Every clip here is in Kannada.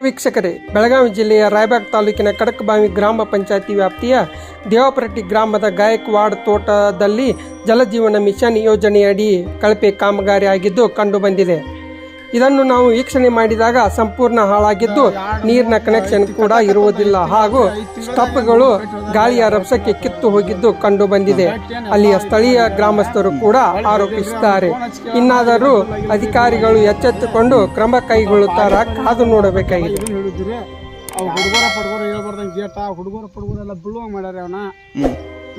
ವೀಕ್ಷಕರೇ, ಬೆಳಗಾವಿ ಜಿಲ್ಲೆಯ ರಾಯಬಾಗ್ ತಾಲೂಕಿನ ಕಡಕಬಾವಿ ಗ್ರಾಮ ಪಂಚಾಯತಿ ವ್ಯಾಪ್ತಿಯ ದೇವಪರಟ್ಟಿ ಗ್ರಾಮದ ಗಾಯಕ್ವಾಡ್ ತೋಟದಲ್ಲಿ ಜಲಜೀವನ ಮಿಷನ್ ಯೋಜನೆಯಡಿ ಕಳಪೆ ಕಾಮಗಾರಿ ಆಗಿದ್ದು ಕಂಡುಬಂದಿದೆ ಇದನ್ನು ನಾವು ವೀಕ್ಷಣೆ ಮಾಡಿದಾಗ ಸಂಪೂರ್ಣ ಹಾಳಾಗಿದ್ದು ನೀರಿನ ಕನೆಕ್ಷನ್ ಕೂಡ ಇರುವುದಿಲ್ಲ. ಹಾಗೂ ಸ್ಟಪ್ಗಳು ಗಾಳಿಯ ರಭಸಕ್ಕೆ ಕಿತ್ತು ಹೋಗಿದ್ದು ಕಂಡು ಬಂದಿದೆ. ಅಲ್ಲಿಯ ಸ್ಥಳೀಯ ಗ್ರಾಮಸ್ಥರು ಕೂಡ ಆರೋಪಿಸುತ್ತಾರೆ. ಇನ್ನಾದರೂ ಅಧಿಕಾರಿಗಳು ಎಚ್ಚೆತ್ತುಕೊಂಡು ಕ್ರಮ ಕೈಗೊಳ್ಳುತ್ತಾರ ಕಾದು ನೋಡಬೇಕಾಗಿದೆ. ಹುಡುಗರ ಪಡ್ಗೋರ ಹೇಳ್ಬಾರ್ದಂಗೆ ಗೇಟ ಹುಡುಗರ ಪಡ್ಗೋರ ಎಲ್ಲ ಬೀಳುವಂಗೆ ಮಾಡ್ಯಾರ ಅವನ.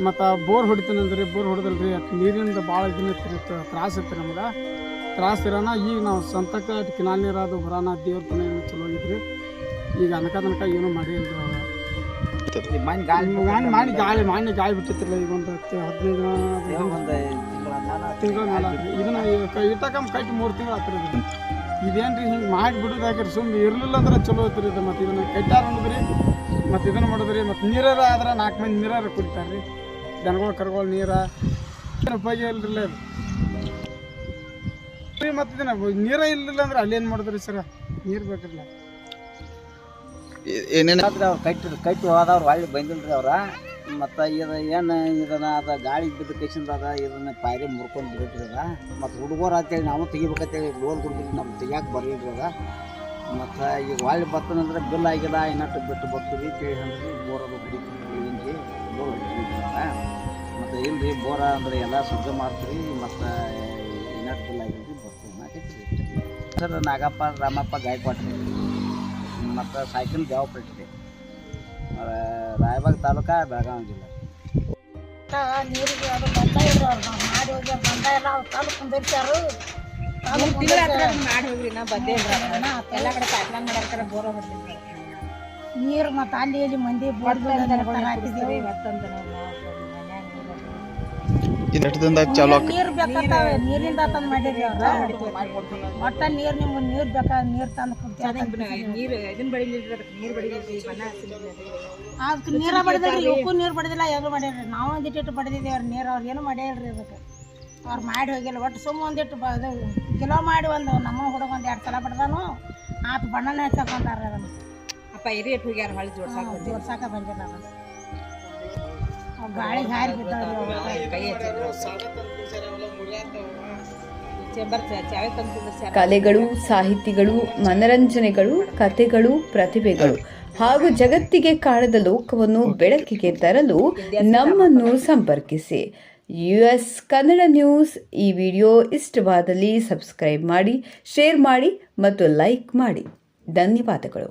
ಮತ್ತು ಬೋರ್ ಹೊಡಿತೀನಿ ಅಂದ್ರಿ ಬೋರ್ ಹೊಡೆದಲ್ರಿ ಯಾಕೆ ನೀರಿಂದ ಭಾಳ ಇದನ್ನ ತ್ರಾಸ ಇತ್ತು ನಮ್ಗೆ. ತ್ರಾಸ ಇರೋಣ ಈಗ ನಾವು ಸ್ವಂತಕ್ಕೆ ಕಿನಾಲ್ ನೀರು ಅದು ಬರೋಣ ದೇವ್ರ ಪುಣ್ಯ ಏನೋ ಚಲೋ ಆಗಿದ್ರಿ ಈಗ ಅನಕ ತನಕ ಏನೂ ಮಾಡಿಲ್ರಿ ಮನೆ ಗಾಳಿ ಮಾಡಿ ಗಾಳಿ ಮಾಡಿ ಗಾಳಿ ಬಿಟ್ಟಿತ್ತಿಲ್ಲ ಈಗ ಒಂದು ಹತ್ತು ಹದಿನೈದು ತಿಂಗಳ ಇದನ್ನ ಇಟ್ಟಕಮ್ ಕಟ್ಟಿ ಮೂರು ತಿಂಗಳು ಆತ್ರಿ ಇದೇನು ರೀ ಹಿಂಗೆ ಮಾಡಿ ಬಿಡೋದು ಹಾಕಿರಿ ಸುಮ್ಮನೆ ಇರಲಿಲ್ಲ ಅಂದ್ರೆ ಚಲೋ ಐತ್ರಿ ಇದು. ಮತ್ತು ಇದನ್ನ ಕಟ್ಟಾರ ರೀ ಮತ್ತು ಇದನ್ನ ರೀ ಮತ್ತು ನೀರಾರ ಆದ್ರೆ ನಾಲ್ಕು ಮಂದಿ ನೀರಾರ ಕುಡಿತಾರೆ ರೀ ದನಗಳು ಕರ್ಗೋಲ್ ನೀರ. ಉಪಯೋಗ ಇಲ್ರಿಲ್ಲ ಮತ್ತೆ ರೀ ಮತ್ತು ನೀರ ಇಲ್ಲ ಅಂದ್ರೆ ಅಲ್ಲಿ ಏನು ಮಾಡಿದ್ರಿ ಸರ? ನೀರು ಬೇಕಿಲ್ಲ ಏನೇನಾದ್ರೆ ಅವ್ರು ಕಟ್ಟಿ ಕಟ್ಟಿ ಹೋದವ್ರು ಹೊಳ್ಳಿ ಬಂದಿಲ್ರಿ ಅವ್ರ. ಮತ್ತು ಇದು ಏನು ಇದನ್ನ ಅದ ಗಾಳಿ ಬಿದ್ದ ಕೇಸಿಂದ ಅದ ಇದನ್ನ ಪಾಯ್ರಿ ಮುರ್ಕೊಂಡು ಬಿಡ್ರಿ ಅದ. ಮತ್ತು ಹುಡುಗರು ಅಂತೇಳಿ ನಾವು ತೆಗಿಬೇಕಂತೇಳಿ ಲೋನ್ ಕೊಡ್ತೀವಿ ನಮ್ಗೆ ತೆಗಿಯಾಕೆ ಬರಲಿಲ್ಲ ಅದ. ಮತ್ತು ಈಗ ಹೊಳ್ಳಿ ಬರ್ತನಂದ್ರೆ ಬಿಲ್ ಆಗಿಲ್ಲ ಇನ್ನಟ್ಟು ಬಿಟ್ಟು ಬರ್ತೀವಿ ಕೇಳಿ ಅಂದ್ರೆ ಬೋರ್ ಅದು ಹೊಡಿತೀವಿ ಲೋನ್ ಹೊಡಿತೀವಿ ಇಲ್ರಿ ಬೋರ ಅಂದ್ರೆ ಎಲ್ಲ ಸಜ್ಜು ಮಾಡ್ತೀರಿ ಮತ್ತು ಆಗಿಲ್ರಿ ಬರ್ತೀವಿ. ಸರ್ ನಾಗಪ್ಪ ರಾಮಪ್ಪ ಗಾಯಕ್ವಾಡ್ರಿ. ಮತ್ತು ಸೈಕಲ್ ದೇವಪಟ್ಟಿದೆ ರಾಯಬಾಗ ತಾಲೂಕಾ ಬೆಳಗಾವಿ ಜಿಲ್ಲೆ ನೀರಿಗೆ ಅದು ಬಂದ ಅವ್ರು. ಮಾಡಿ ಹೋಗಿ ಬಂದ ಇಲ್ಲ ಅವ್ರು ತಂದು ಕುಂದಿರ್ಸ್ಯಾರು. ನೀರು ಮತ್ತು ಅಲ್ಲಿ ಇಲ್ಲಿ ಮಂದಿ ಬೋರ್ ಹಾಕಿದ್ದೀವಿ ದಿನದಾಗ ಚಾಲು ಆಕ ನೀರು ಬೇಕಾಗ್ತಾವೆ. ನೀರಿಂದ ತಂದು ಮಾಡಿರಿ ಅವ್ರು. ಒಟ್ಟ ನೀರು ನಿಮ್ಗೆ ನೀರು ಬೇಕಾ ನೀರು ತಂದು ಅದಕ್ಕೆ ನೀರ ಬಡಿದ್ರಿ ಇವಕ್ಕೂ ನೀರು ಬಡಿದಿಲ್ಲ ಯಾರು ಮಾಡ್ಯಾರ ನಾವು ಒಂದಿಟ್ಟು ಬಡಿದಿದ್ದೇವೆ ಅವ್ರು ನೀರು ಅವ್ರು ಏನು ಮಾಡ್ಯಾಳ್ರಿ ಅದಕ್ಕೆ. ಅವ್ರು ಮಾಡಿ ಹೋಗಿಲ್ಲ. ಒಟ್ಟು ಸುಮ್ಮ ಒಂದಿಟ್ಟು ಬ ಅದು ಕಿಲೋ ಮಾಡಿ ಒಂದು ನಮ್ಮ ಹುಡುಗ ಒಂದು ಎರಡು ಸಲ ಬಡ್ದಾನು ಆತ ಬಣ್ಣನ ಹಚ್ಕೊಂಡಾರ ಅದನ್ನು. ಅಪ್ಪ ಹಿರಿಯಟ್ ಹೋಗ್ಯಾರ ಹೊಳಿ ಜೋಡ್ಸಾಕ ಜೋಡ್ಸಾಕ ಬಂದಿಲ್ಲ ಅದನ್ನು. ಗಾಳಿಗೆ ಹಾರಿ ಕಲೆಗಳು ಸಾಹಿತಿಗಳು ಮನರಂಜನೆಗಳು ಕಥೆಗಳು ಪ್ರತಿಭೆಗಳು ಹಾಗೂ ಜಗತ್ತಿಗೆ ಕಾಣದ ಲೋಕವನ್ನು ಬೆಳಕಿಗೆ ತರಲು ನಮ್ಮನ್ನು ಸಂಪರ್ಕಿಸಿ. U S Kannada news. ಈ ವಿಡಿಯೋ ಇಷ್ಟವಾದಲ್ಲಿ ಸಬ್ಸ್ಕ್ರೈಬ್ ಮಾಡಿ ಶೇರ್ ಮಾಡಿ ಮತ್ತು ಲೈಕ್ ಮಾಡಿ. ಧನ್ಯವಾದಗಳು.